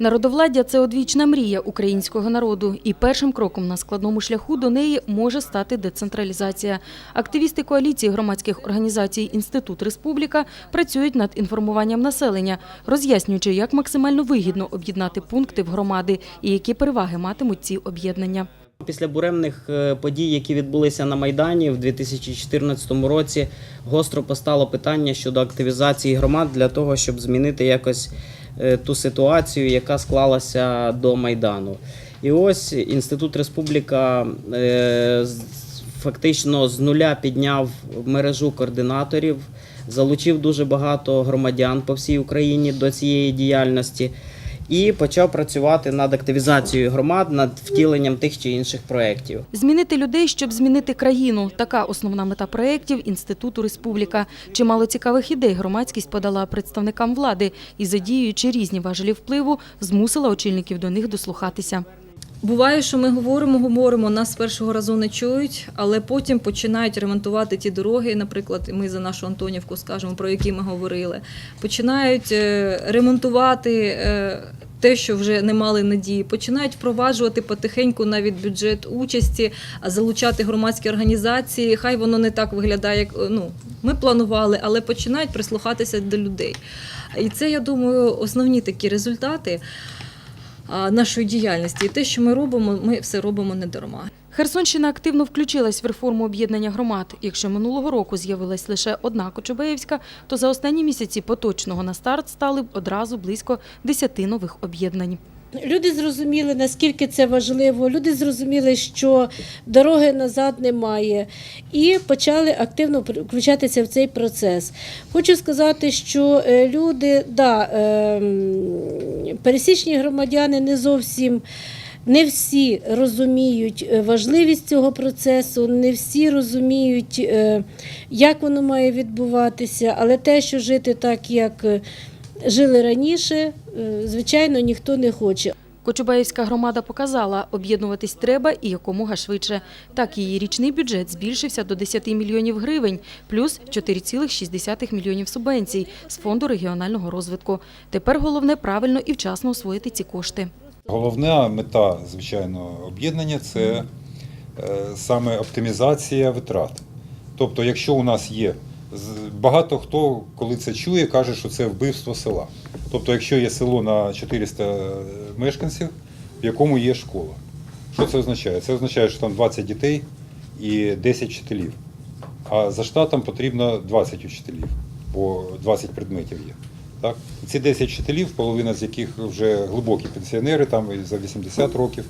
Народовладдя це одвічна мрія українського народу, і першим кроком на складному шляху до неї може стати децентралізація. Активісти коаліції громадських організацій Інститут Республіка працюють над інформуванням населення, роз'яснюючи, як максимально вигідно об'єднати пункти в громади і які переваги матимуть ці об'єднання. Після буремних е, подій, які відбулися на Майдані в 2014 році, гостро постало питання щодо активізації громад для того, щоб змінити якось ту ситуацію, яка склалася до Майдану. І ось Інститут Республіка е, фактично з нуля підняв мережу координаторів, залучив дуже багато громадян по всій Україні до цієї діяльності і почав працювати над активізацією громад, над втіленням тих чи інших проєктів. Змінити людей, щоб змінити країну. Така основна мета проєктів Інституту Республіка. Чимало цікавих ідей громадськість подала представникам влади і, задіюючи різні важелі впливу, змусила очільників до них дослухатися. Буває, що ми говоримо, говоримо, нас першого разу не чують, але потім починають ремонтувати ті дороги. Наприклад, ми за нашу Антонівку скажемо, про які ми говорили. Починають е, ремонтувати е, те, що вже не мали надії. Починають впроваджувати потихеньку навіть бюджет участі, залучати громадські організації. Хай воно не так виглядає, як ну ми планували, але починають прислухатися до людей. І це, я думаю, основні такі результати нашої діяльності. І те, що ми робимо, ми все робимо не дарма. Херсонщина активно включилась в реформу об'єднання громад. Якщо минулого року з'явилась лише одна Кочубеївська, то за останні місяці поточного на старт стали одразу близько 10 нових об'єднань. Люди зрозуміли, наскільки це важливо. Люди зрозуміли, що дороги назад немає, і почали активно включатися в цей процес. Хочу сказати, що е, люди, да, ем, пересічні громадяни не зовсім. Не всі розуміють е, важливість цього процесу, не всі розуміють, е, як воно має відбуватися, але те, що жити так, як жили раніше, е, звичайно, ніхто не хоче. Кочубаївська громада показала, об'єднуватись треба і якомога швидше. Так, її річний бюджет збільшився до 10 мільйонів гривень, плюс 4,6 мільйонів субвенцій з Фонду регіонального розвитку. Тепер головне правильно і вчасно освоїти ці кошти. Головна мета, звичайно, об'єднання це е, саме оптимізація витрат. Тобто, якщо у нас є багато хто, коли це чує, каже, що це вбивство села. Тобто, якщо є село на 400 мешканців, в якому є школа. Що це означає? Це означає, що там 20 дітей і 10 вчителів. А за штатом потрібно 20 вчителів, бо 20 предметів є. Так? Ці 10 вчителів, половина з яких вже глибокі пенсіонери, там і за 80 років.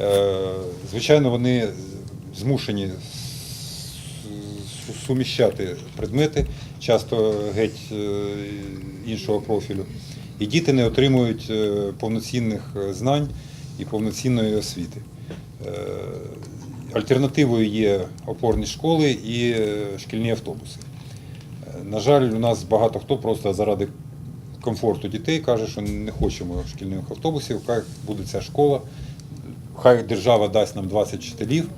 Е, Звичайно, вони змушені суміщати предмети, часто геть е, іншого профілю. І діти не отримують е, повноцінних е, знань і повноцінної освіти. Альтернативою є опорні школи і шкільні автобуси. На жаль, у нас багато хто просто заради комфорту дітей каже, що не хочемо шкільних автобусів, хай буде ця школа, хай держава дасть нам 20 вчителів.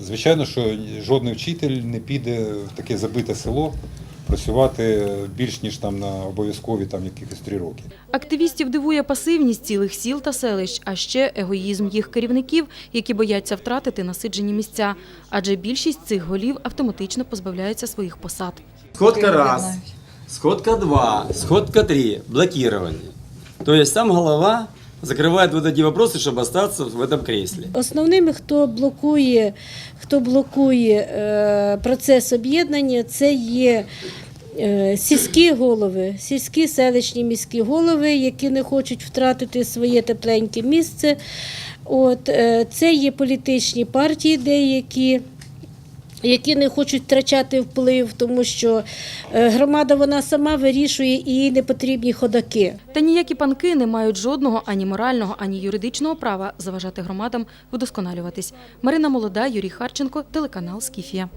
Звичайно, що жодний вчитель не піде в таке забите село працювати більш ніж там на обов'язкові там якихось три роки. Активістів дивує пасивність цілих сіл та селищ, а ще егоїзм їх керівників, які бояться втратити насиджені місця. Адже більшість цих голів автоматично позбавляються своїх посад. Сходка раз, сходка два, сходка три, блокирование. То есть сам голова закрывает вот эти вопросы, чтобы остаться в этом кресле. Основними, хто блокує, хто блокує е, процес об'єднання, це є е, сільські голови, сільські селищні міські голови, які не хочуть втратити своє тепленьке місце. От, е, це є політичні партії деякі. Які не хочуть втрачати вплив, тому що е, громада вона сама вирішує і їй не потрібні ходаки. Та ніякі панки не мають жодного ані морального, ані юридичного права заважати громадам вдосконалюватись. Марина Молода, Юрій Харченко, телеканал Скіфія.